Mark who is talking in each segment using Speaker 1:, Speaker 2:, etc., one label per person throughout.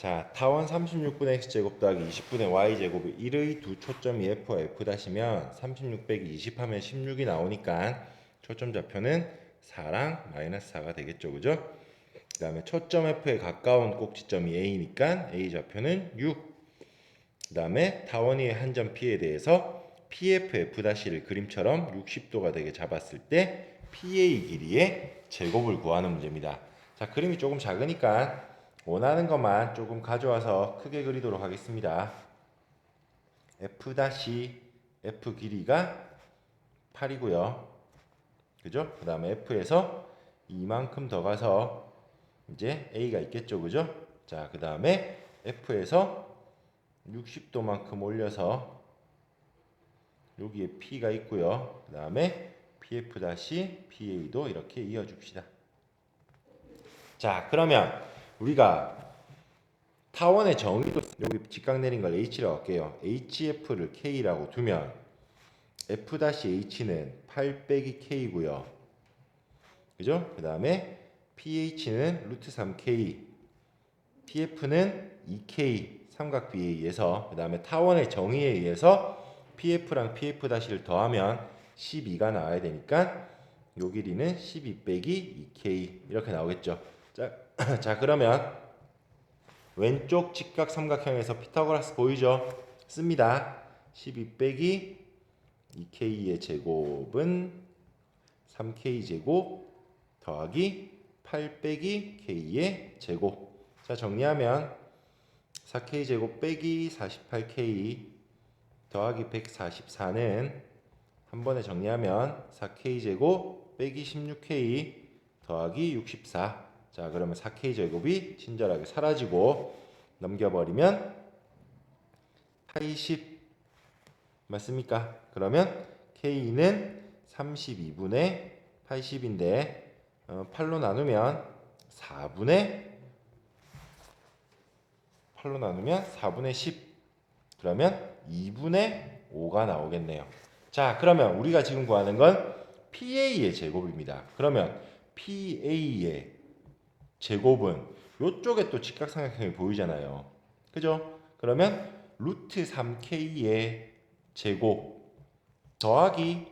Speaker 1: 자, 타원 36분의 x제곱 더하기 20분의 y제곱의 1의 두 초점이 f 다시면 36 빼기 20 하면 16이 나오니까 초점 좌표는 4랑 마이너스 4가 되겠죠. 그죠? 그 다음에 초점 f에 가까운 꼭지점이 a니까 a 좌표는 6. 그 다음에 타원의 한 점 p에 대해서 pf f-를 그림처럼 60도가 되게 잡았을 때 PA 길이의 제곱을 구하는 문제입니다. 자, 그림이 조금 작으니까 원하는 것만 조금 가져와서 크게 그리도록 하겠습니다. F 다시 F 길이가 8이고요. 그죠? 그 다음에 F에서 이만큼 더 가서 이제 A가 있겠죠. 그죠? 자, 그 다음에 F에서 60도만큼 올려서 여기에 P가 있고요. 그 다음에 PF 다시 PA도 이렇게 이어줍시다. 자, 그러면 우리가 타원의 정의도 여기 직각 내린 걸 H라고 할게요. HF를 K라고 두면 F-H는 8 빼기 K고요. 그죠? 그 다음에 PH는 루트 3K, PF는 2K 삼각 BA에서 그 다음에 타원의 정의에 의해서 PF랑 PF-를 더하면 12가 나와야 되니까 요 길이는 12 빼기 2K 이렇게 나오겠죠. 자, 자 그러면 왼쪽 직각 삼각형에서 피타고라스 보이죠? 씁니다. 12 빼기 2K의 제곱은 3K 제곱 더하기 8 빼기 K의 제곱. 자 정리하면 4K 제곱 빼기 48K 더하기 144는 한 번에 정리하면 4K 제곱 빼기 16K 더하기 64. 자, 그러면 4K 제곱이 친절하게 사라지고 넘겨버리면 80 맞습니까? 그러면 K는 32분의 80인데 어, 8로 나누면 4분의 8로 나누면 4분의 10 그러면 2분의 5가 나오겠네요. 자, 그러면 우리가 지금 구하는 건 PA의 제곱입니다. 그러면 PA의 제곱은 요쪽에 또 직각삼각형이 보이잖아요. 그죠? 그러면 루트 3K의 제곱 더하기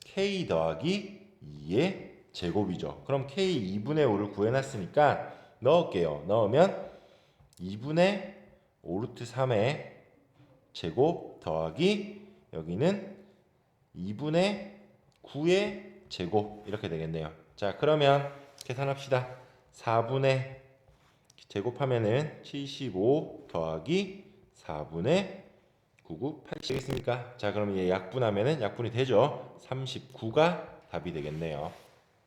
Speaker 1: K 더하기 2의 제곱이죠. 그럼 K 2분의 5를 구해놨으니까 넣을게요. 넣으면 2분의 5루트 3의 제곱 더하기 여기는 2분의 9의 제곱 이렇게 되겠네요. 자 그러면 계산합시다. 4분의 제곱하면은 75 더하기 4분의 99 80 되겠습니까? 자 그럼 얘 약분하면은 약분이 되죠. 39가 답이 되겠네요.